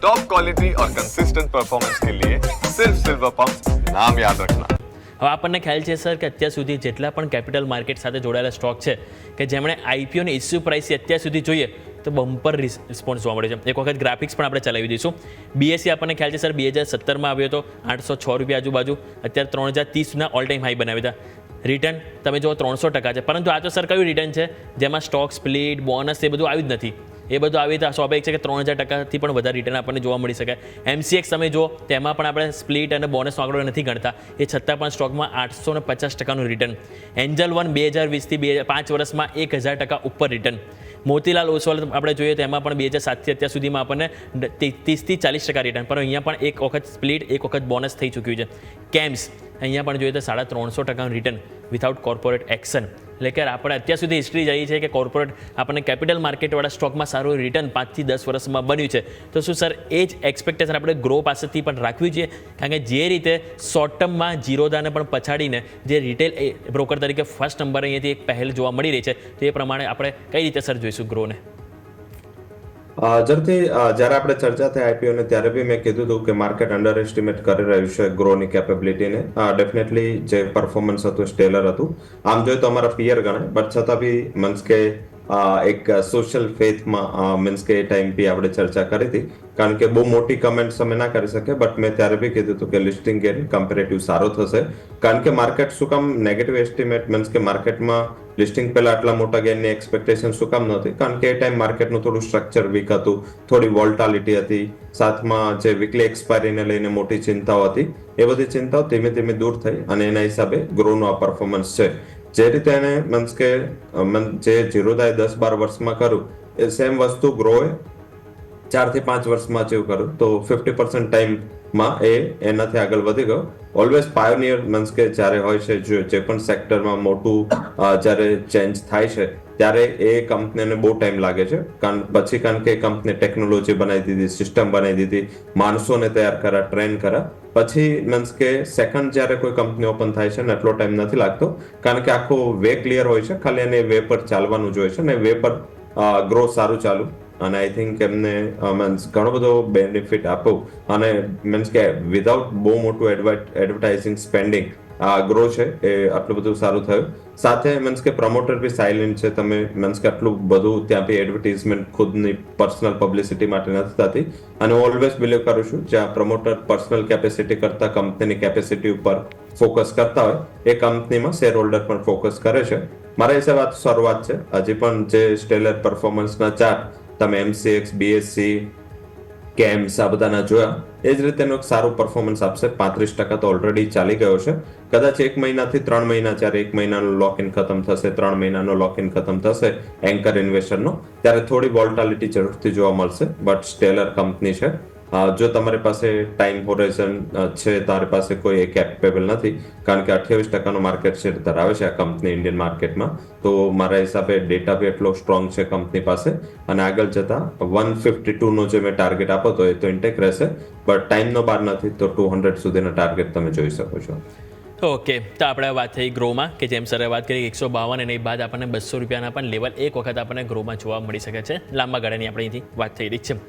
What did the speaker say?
Top quality और consistent performance के लिए सिर्फ सिल्वर पंप नाम याद रखना હવે આપણને ખ્યાલ છે સર કે અત્યાર સુધી જેટલા પણ કેપિટલ માર્કેટ સાથે જોડાયેલા સ્ટોક છે કે જેમણે આઈપીઓની ઇસ્યુ પ્રાઇસ અત્યાર સુધી જોઈએ તો બમ્પર રિસ્પોન્સ જોવા મળે છે એક વખત ગ્રાફિક્સ પણ આપણે ચલાવી દઈશું બીએસસી આપણને ખ્યાલ છે સર બે હજાર સત્તરમાં આવ્યો હતો આઠસો છ રૂપિયા આજુબાજુ અત્યારે ત્રણ હજાર ત્રીસના ઓલ ટાઈમ હાઈ બનાવ્યા હતા રિટર્ન તમે જુઓ ત્રણસો ટકા છે પરંતુ આ તો સર કયું રિટર્ન છે જેમાં સ્ટોક સ્પ્લિટ બોનસ એ બધું આવ્યું જ નથી એ બધું આવી રીતે સ્વાભાવિક છે કે ત્રણ હજાર ટકાથી પણ વધારે રિટર્ન આપણને જોવા મળી શકે. એમસીએક્સ તમે જો તેમાં પણ આપણે સ્પ્લિટ અને બોનસનો આંકડો નથી ગણતા. એ છતાં પણ સ્ટોકમાં આઠસો ને પચાસ ટકાનું રિટર્ન એન્જલ વન બે હજાર વીસથી બે પાંચ વર્ષમાં એક હજાર ટકા ઉપર રિટર્ન મોતીલાલ ઓસવાલ આપણે જોઈએ તો એમાં પણ બે હજાર સાતથી અત્યાર સુધીમાં આપણને ત્રીસથી ચાલીસ ટકા રિટર્ન પણ અહીંયા પણ એક વખત સ્પ્લિટ એક વખત બોનસ થઈ ચૂક્યું છે. કેમ્સ અહીંયા પણ જોઈએ તો સાડા ત્રણસો ટકાનું રિટર્ન વિથઆઉટ કોર્પોરેટ એક્શન એટલે કે આપણે અત્યાર સુધી હિસ્ટ્રી જઈએ છે કે કોર્પોરેટ આપણને કેપિટલ માર્કેટવાળા સ્ટોકમાં સારું રિટર્ન પાંચથી દસ વર્ષમાં બન્યું છે. તો શું સર એ જ એક્સપેક્ટેશન આપણે ગ્રો પાસેથી પણ રાખવી જોઈએ? કારણ કે જે રીતે શોર્ટ ટર્મમાં જીરોદાને પણ પછાડીને જે રિટેલ બ્રોકર તરીકે ફર્સ્ટ નંબર અહીંયાથી એક પહેલ જોવા મળી રહી છે. તો એ પ્રમાણે આપણે કઈ રીતે સર જોઈશું ગ્રોને જરૂરથી જ્યારે આપણે ચર્ચા થઈ આઈપીઓ ને ત્યારે બી મેં કીધું હતું કે માર્કેટ અંડર એસ્ટિમેટ કરી રહ્યું છે ગ્રોની કેપેબિલિટીને ડેફિનેટલી જે પરફોર્મન્સ હતું સ્ટેલર હતું. આમ જોઈએ તો અમારા પિયર ગણાય, બટ છતાં બી મીન્સ કે એક સોશિયલ ફેથમાં મીન્સ કે એ ટાઈમ બી આપણે ચર્ચા કરી હતી. કારણ કે બહુ મોટી કમેન્ટ્સ અમે ના કરી શકીએ બટ મેં ત્યારે બી કીધું હતું કે લિસ્ટિંગ ગેન કમ્પેરેટિવ સારો થશે. કારણ કે માર્કેટ શું કામ નેગેટિવ એસ્ટિમેટ મીન્સ કે માર્કેટમાં લિસ્ટિંગ પહેલા આટલા મોટા ગેનની એક્સપેક્ટેશન શું કામ નહોતી. કારણ કે એ ટાઈમ માર્કેટનું થોડું સ્ટ્રક્ચર વીક હતું, થોડી વોલ્ટાલિટી હતી. સાથમાં જે વીકલી એક્સપાયરીને લઈને મોટી ચિંતાઓ હતી, એ બધી ચિંતાઓ ધીમે ધીમે દૂર થઈ અને એના હિસાબે ગ્રોનું આ પરફોર્મન્સ છે. જે રીતે એને મીન્સ કે જે જીરોદાય દસ બાર વર્ષમાં કરું એ સેમ વસ્તુ ગ્રોએ ચારથી પાંચ વર્ષમાં અચીવ કરું તો ફિફ્ટી પર્સન્ટ ટાઈમમાં એ એનાથી આગળ વધી ગયો. ઓલવેઝ પાયોનિયર મીન્સ કે જ્યારે હોય છે, જે પણ સેક્ટરમાં મોટું જ્યારે ચેન્જ થાય છે ત્યારે એ કંપનીને બહુ ટાઈમ લાગે છે. કારણ પછી કારણ કે કંપની ટેકનોલોજી બનાવી દીધી સિસ્ટમ બનાવી દીધી, માણસોને તૈયાર કર્યા ટ્રેન કર્યા પછી મીન્સ કે સેકન્ડ જ્યારે કોઈ કંપની ઓપન થાય છે ને, એટલો ટાઈમ નથી લાગતો. કારણ કે આખો વે ક્લિયર હોય છે, ખાલી એને વે પર ચાલવાનું જોઈએ છે ને વે પર ગ્રો સારું ચાલુ. અને આઈ થિંક એમને મીન્સ ઘણો બધો બેનિફિટ આપો. અને મીન્સ કે વિધાઉટ બહુ મોટું એડવર્ટાઇઝિંગ સ્પેન્ડિંગ ગ્રો છે, એ આટલું બધું સારું થયું. સાથે મીન્સ કે પ્રમોટર બી સાયલેન્ટ છે, તમે મીન્સ કે આટલું બધું ત્યાં બી એડવર્ટીઝમેન્ટ ખુદની પર્સનલ પબ્લિસિટી માટે નથી થતી. અને ઓલવેઝ બિલીવ કરું છું, જ્યાં પ્રમોટર પર્સનલ કેપેસિટી કરતા કંપનીની કેપેસિટી ઉપર ફોકસ કરતા હોય, એ કંપનીમાં શેર હોલ્ડર પણ ફોકસ કરે છે. મારા હિસાબે આ શરૂઆત છે. હજી પણ જે સ્ટેલર પરફોર્મન્સના ચાર્ટ તમે એમસીએક્સ બીએસસી કેમ્સ આ બધાના જોયા, એ જ રીતે એનું એક સારું પરફોર્મન્સ આપશે. પાંત્રીસ ટકા તો ઓલરેડી ચાલી ગયો છે. કદાચ એક મહિનાથી ત્રણ મહિના જ્યારે એક મહિનાનો લોક ઇન ખતમ થશે, ત્રણ મહિનાનો લોક ઇન ખતમ થશે એન્કર ઇન્વેસ્ટરનો ત્યારે થોડી વોલ્ટાલિટી જરૂરથી જોવા મળશે. બટ સ્ટેલર કંપની છે. જો તમારી પાસે ટાઈમ હોરેઝન છે, તારી પાસે કોઈ કેપેબલ નથી, કારણ કે અઠ્યાવીસ ટકાનો માર્કેટ શેર ધરાવે છે આ કંપની ઇન્ડિયન માર્કેટમાં તો મારા હિસાબે ડેટા બી એટલો સ્ટ્રોંગ છે કંપની પાસે. અને આગળ જતા વન ફિફ્ટી ટુનો જે મેં ટાર્ગેટ આપો તો એ તો ઇન્ટેક રહેશે બટ ટાઈમનો બાર નથી, તો ટુ હંડ્રેડ સુધીનો ટાર્ગેટ તમે જોઈ શકો છો. ઓકે, તો આપણે વાત થઈ ગ્રોમાં કે જેમ સરે વાત કરી એકસો બાવન અને એ બાદ આપણને બસો રૂપિયાના પણ લેવલ એક વખત આપણને ગ્રોમાં જોવા મળી શકે છે. લાંબા ગાળાની આપણે અહીંથી વાત થઈ રહી છે.